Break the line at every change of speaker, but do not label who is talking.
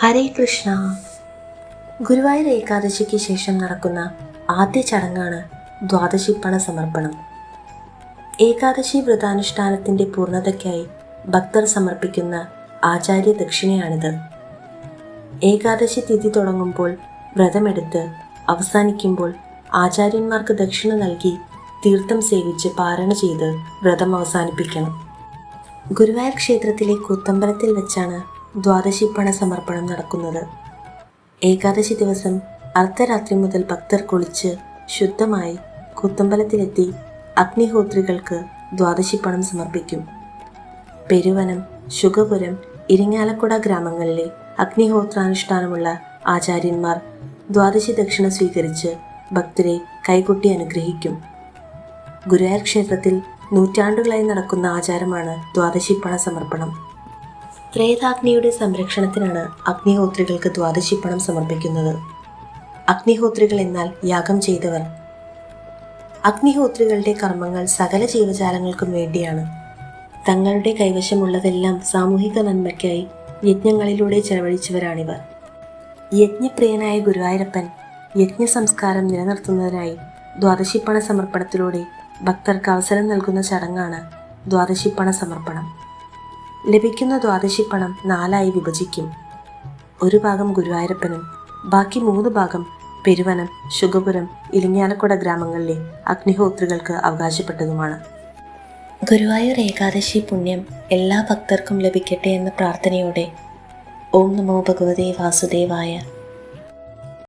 ഹരേ കൃഷ്ണ. ഗുരുവായൂർ ഏകാദശിക്ക് ശേഷം നടക്കുന്ന ആദ്യ ചടങ്ങാണ് ദ്വാദശി പണ സമർപ്പണം ഏകാദശി വ്രതാനുഷ്ഠാനത്തിന്റെ പൂർണതയ്ക്കായി ഭക്തർ സമർപ്പിക്കുന്ന ആചാര്യ ദക്ഷിണയാണിത്. ഏകാദശി തിഥി തുടങ്ങുമ്പോൾ വ്രതമെടുത്ത് അവസാനിക്കുമ്പോൾ ആചാര്യന്മാർക്ക് ദക്ഷിണ നൽകി തീർത്ഥം സേവിച്ച് പാരണ ചെയ്ത് വ്രതം അവസാനിപ്പിക്കണം. ഗുരുവായൂർ ക്ഷേത്രത്തിലെ കൂത്തമ്പലത്തിൽ വെച്ചാണ് ദ്വാദശി പണ സമർപ്പണം നടക്കുന്നത്. ഏകാദശി ദിവസം അർദ്ധരാത്രി മുതൽ ഭക്തർ കുളിച്ച് ശുദ്ധമായി കൂത്തമ്പലത്തിലെത്തി അഗ്നിഹോത്രികൾക്ക് ദ്വാദശി പണം സമർപ്പിക്കും. പെരുവനം ശുഗപുരം ഇരിങ്ങാലക്കുട ഗ്രാമങ്ങളിലെ അഗ്നിഹോത്രാനുഷ്ഠാനമുള്ള ആചാര്യന്മാർ ദ്വാദശി ദക്ഷിണ സ്വീകരിച്ച് ഭക്തരെ കൈകൊട്ടി അനുഗ്രഹിക്കും. ഗുരുവായൂർ ക്ഷേത്രത്തിൽ നൂറ്റാണ്ടുകളായി നടക്കുന്ന ആചാരമാണ് ദ്വാദശി പണ സമർപ്പണം ത്രേതാഗ്നിയുടെ സംരക്ഷണത്തിനാണ് അഗ്നിഹോത്രികൾക്ക് ദ്വാദശി പണം സമർപ്പിക്കുന്നത്. അഗ്നിഹോത്രികൾ എന്നാൽ യാഗം ചെയ്തവർ. അഗ്നിഹോത്രികളുടെ കർമ്മങ്ങൾ സകല ജീവജാലങ്ങൾക്കും വേണ്ടിയാണ്. തങ്ങളുടെ കൈവശമുള്ളതെല്ലാം സാമൂഹിക നന്മയ്ക്കായി യജ്ഞങ്ങളിലൂടെ ചെലവഴിച്ചവരാണിവർ. യജ്ഞപ്രിയനായ ഗുരുവായൂരപ്പൻ യജ്ഞ സംസ്കാരം നിലനിർത്തുന്നതിനായി ദ്വാദശിപ്പണ സമർപ്പണത്തിലൂടെ ഭക്തർക്ക് അവസരം നൽകുന്ന ചടങ്ങാണ് ദ്വാദശിപ്പണ സമർപ്പണം. ലഭിക്കുന്ന ദ്വാദശിപ്പണം നാലായി വിഭജിക്കും. ഒരു ഭാഗം ഗുരുവായൂരപ്പനും ബാക്കി മൂന്ന് ഭാഗം പെരുവനം ശുഗപുരം ഇലിങ്ങാലക്കുട ഗ്രാമങ്ങളിലെ അഗ്നിഹോത്രികൾക്ക് അവകാശപ്പെട്ടതുമാണ്. ഗുരുവായൂർ ഏകാദശി പുണ്യം എല്ലാ ഭക്തർക്കും ലഭിക്കട്ടെ എന്ന പ്രാർത്ഥനയോടെ ഓം നമോ ഭഗവതേ വാസുദേവായ